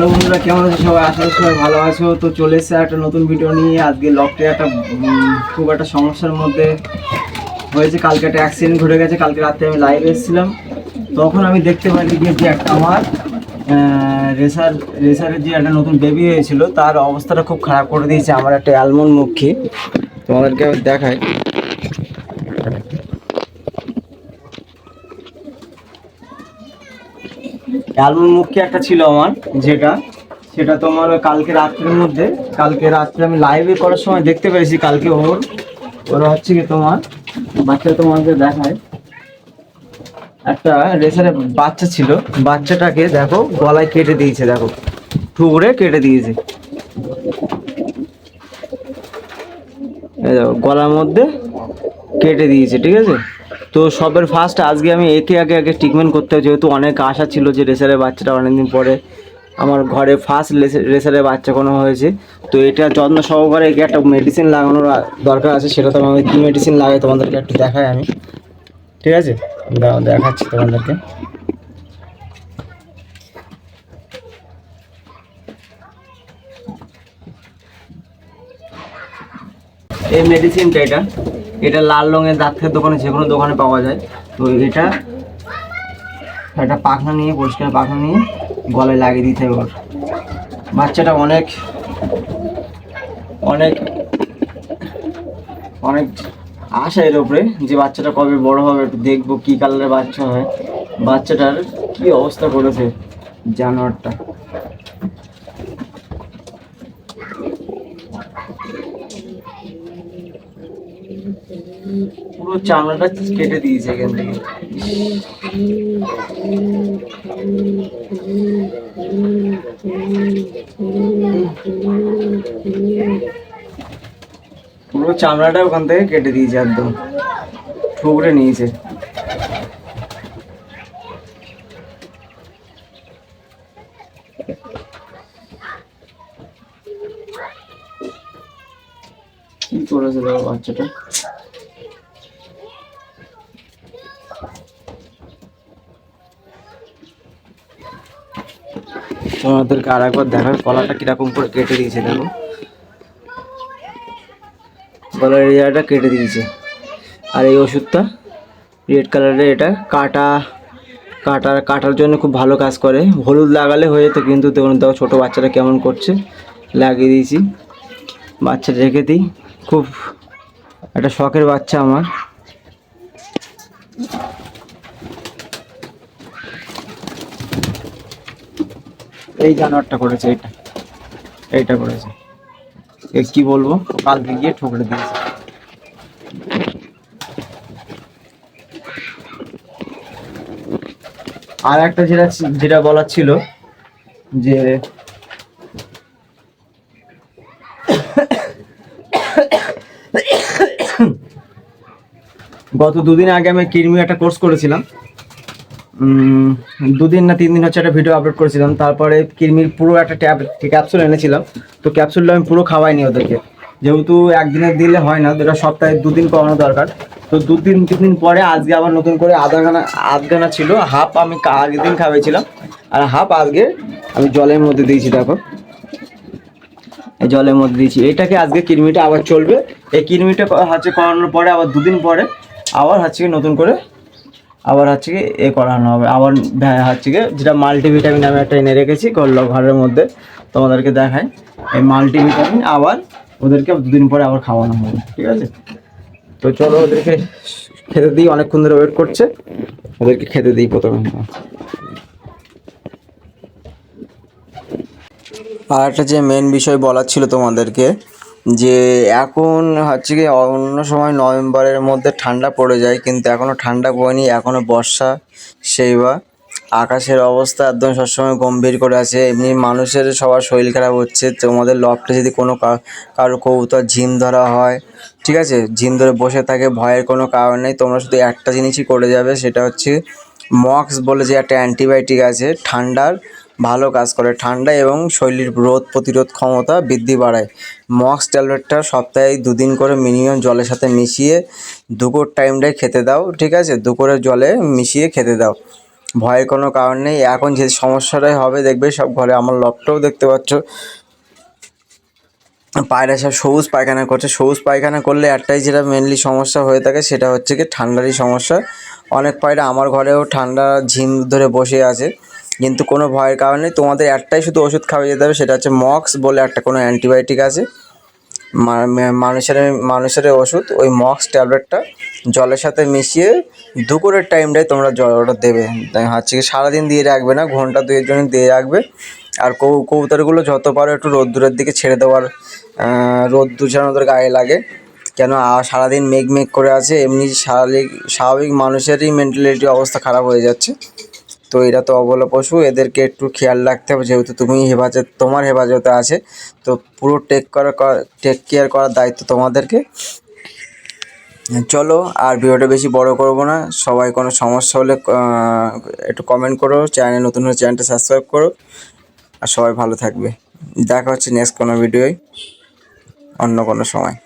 Hello বন্ধুরা, কেমন আছো সবাই? আশা করি সবাই ভালো আছো। তো চলে এসেছে একটা নতুন ভিডিও নিয়ে। আজকে লকটে একটা খুব একটা সমস্যার মধ্যে হয়েছে। কালকে একটা অ্যাক্সিডেন্ট ঘটে গেছে। কালকে রাত্রে আমি লাইভে এসেছিলাম। তখন আমি দেখতে পারি যে একটা আমার রেসার রেসারের যে একটা নতুন বেবি হয়েছিল, তার অবস্থাটা খুব খারাপ করে দিয়েছে। আমার একটা অ্যালমন্ড মুখী। তোমাদেরকে আমি অ্যালবাম মুখে একটা ছিল আমার, যেটা, সেটা তোমার কালকে রাত্রের মধ্যে, কালকে রাত্রে আমি লাইভে করার সময় দেখতে পেরেছি কালকে ওর, ওরা হচ্ছে কি তোমার বাচ্চা তোমাকে দেখায়। একটা রেসারে বাচ্চা ছিল, বাচ্চাটাকে দেখো, গলায় কেটে দিয়েছে, দেখো ঠুকরে কেটে দিয়েছে। গলার মধ্যে কেটে দিয়েছে, ঠিক আছে? তো সবের ফার্স্ট আজকে আমি একে আগে আগে ট্রিটমেন্ট করতে হবে, যেহেতু অনেক আশা ছিল যে রেসারের বাচ্চাটা অনেকদিন পরে আমার ঘরে ফার্স্ট রেসারের বাচ্চা কোনো হয়েছে। তো এটা যত্ন সহকারে একে একটা মেডিসিন লাগানোর দরকার আছে, সেটা তো আমি কী মেডিসিন লাগাই তোমাদেরকে একটু দেখাই আমি। ঠিক আছে? দেখাচ্ছি তোমাদেরকে। এই মেডিসিনটা এটা। এটা লাল রঙের ডাক্তারের দোকানে যে কোনো দোকানে পাওয়া যায়। তো এটা একটা পাখনা নিয়ে, পরিষ্কার পাখনা নিয়ে গলায় লাগিয়ে দিতে হবে বাচ্চাটা অনেক অনেক অনেক আশা এর উপরে যে বাচ্চাটা কবে বড় হবে, একটু দেখব কি কালারের বাচ্চা হয়। বাচ্চাটার কি অবস্থা করেছে জানোয়ারটা। পুরো চামড়াটা কেটে দিয়েছে এখান থেকে। পুরো চামড়াটা ওখান থেকে কেটে দিয়েছে একদম। ঠুকরে নিয়েছে। কি করেছে দেখো বাচ্চাটা? তোমাদেরকে আর একবার দেখার কলাটা কীরকম করে কেটে দিয়েছে দেখো। গলার এরিয়াটা কেটে দিয়েছে। আর এই ওষুধটা রেড কালারের, এটা কাটা, কাটার কাটার জন্য খুব ভালো কাজ করে। হলুদ লাগালে হয়ে যেত, কিন্তু দেখুন, দেখো ছোটো বাচ্চাটা কেমন করছে। লাগিয়ে দিয়েছি। বাচ্চা রেখে দিই। খুব একটা শখের বাচ্চা আমার। এই জানোয়ারটা করেছে, এইটা। এইটা করেছে। এ কি বলব? কালকে গিয়ে ঠুকরে দিয়েছে। আর একটা যেটা যেটা বলার ছিল যে গত দুদিন আগে আমি কিরমি একটা কোর্স করেছিলাম। দুদিন না তিন দিন হচ্ছে একটা ভিডিও আপলোড করেছিলাম। তারপরে কিরমির পুরো একটা ট্যাব ক্যাপসুল এনেছিলাম। তো ক্যাপসুলটা আমি পুরো খাওয়াইনি ওদেরকে। যেহেতু একদিনের দিলে হয় না যেটা সপ্তাহে দুদিন করানো দরকার। তো দুদিন তিন দিন পরে আজকে আবার নতুন করে আধা গানা আধ গানা ছিল হাফ আমি আগের দিন খাওয়াইছিলাম। আর হাফ আজকে আমি জলের মধ্যে দিয়েছি, দেখো। জলের মধ্যে দিয়েছি। এটাকে আজকে কিরমিটা আবার চলবে। এই কিরমিটা হচ্ছে করানোর পরে আবার দুদিন পরে আবার হচ্ছে নতুন করে আবার হচ্ছে কি এ করানো হবে। আবার হচ্ছে কি যেটা মাল্টিভিটামিন আমি একটা এনে রেখেছি ঘরের মধ্যে, তোমাদেরকে দেখাই। এই মাল্টিভিটামিন আবার ওদেরকে দুদিন পরে আবার খাওয়ানো হবে, ঠিক আছে? তো চলো ওদেরকে খেতে দিই, অনেকক্ষণ ধরে ওয়েট করছে। ওদেরকে খেতে দিই প্রথমে। আর একটা যে মেন বিষয় বলার ছিল তোমাদেরকে যে এখন হচ্ছে কি অন্য সময় নভেম্বরের মধ্যে ঠান্ডা পড়ে যায়, কিন্তু এখনও ঠান্ডা পড়েনি এখনও বর্ষা সেই বা। আকাশের অবস্থা একদম সবসময় গম্ভীর করে আছে, এমনি মানুষের সবার শরীর খারাপ হচ্ছে, তোমাদের লফটে যদি কোনো কারও কবুতর ঝিম ধরা হয়, ঠিক আছে? ঝিম ধরে বসে থাকে, ভয়ের কোনো কারণ নেই, তোমরা শুধু একটা জিনিসই করে যাবে, সেটা হচ্ছে মক্স বলে যে একটা অ্যান্টিবায়োটিক আছে, ঠান্ডার ভালো কাজ করে ঠান্ডা এবং শৈলীর রোধ প্রতিরোধ ক্ষমতা বৃদ্ধি বাড়ায়। মক্স ট্যাবলেটটা সপ্তাহে দুদিন করে মিনিমাম জলের সাথে মিশিয়ে দুপুর টাইমটায় খেতে দাও, ঠিক আছে? দুপুরের জলে মিশিয়ে খেতে দাও। ভয়ের কোনো কারণ নেই। এখন যে সমস্যাটাই হবে, দেখবে সব ঘরে আমার লকটাও দেখতে পাচ্ছ। পায়রা সব সবুজ পায়খানা করছে। সবুজ পায়খানা করলে একটাই যেটা মেনলি সমস্যা হয়ে থাকে, সেটা হচ্ছে কি ঠান্ডারই সমস্যা। অনেক পায়রা আমার ঘরেও ঠান্ডা ঝিম ধরে বসে আছে। কিন্তু কোনো ভয়ের কারণে তোমাদের একটাই শুধু ওষুধ খাওয়া যেতে হবে, সেটা হচ্ছে মক্স বলে একটা কোনো অ্যান্টিবায়োটিক আছে। মানুষের মানুষের ওষুধ, ওই মক্স ট্যাবলেটটা জলের সাথে মিশিয়ে দুপুরের টাইমটায় তোমরা জলটা দেবে। তাই হচ্ছে কি, সারাদিন দিয়ে রাখবে না, ঘণ্টা দুয়ের জন্য দিয়ে রাখবে। আর কৌ, কবুতরগুলো যত পারো একটু রোদ্দুরের দিকে ছেড়ে দেওয়ার রোদ্দুর যেন ওদের গায়ে লাগে। কেন সারাদিন মেঘ মেঘ করে আছে, এমনি স্বাভাবিক স্বাভাবিক মানুষেরই মেন্টালিটি অবস্থা খারাপ হয়ে যাচ্ছে। তো এরা তো অবলা পশু, এদেরকে একটু খেয়াল রাখতে হবে, যেহেতু তুমি হেফাজত, তোমার হেফাজতে আছে। তো পুরো টেক করা টেক কেয়ার করার দায়িত্ব তোমাদেরকে। চলো, আর ভিডিওটা বেশি বড় করব না। সবাই কোনো সমস্যা হলে একটু কমেন্ট করো চ্যানেল নতুন হলে চ্যানেলটা সাবস্ক্রাইব করো। আর সবাই ভালো থাকবে। দেখা হচ্ছে নেক্সট কোনো ভিডিওয় অন্য কোনো সময়।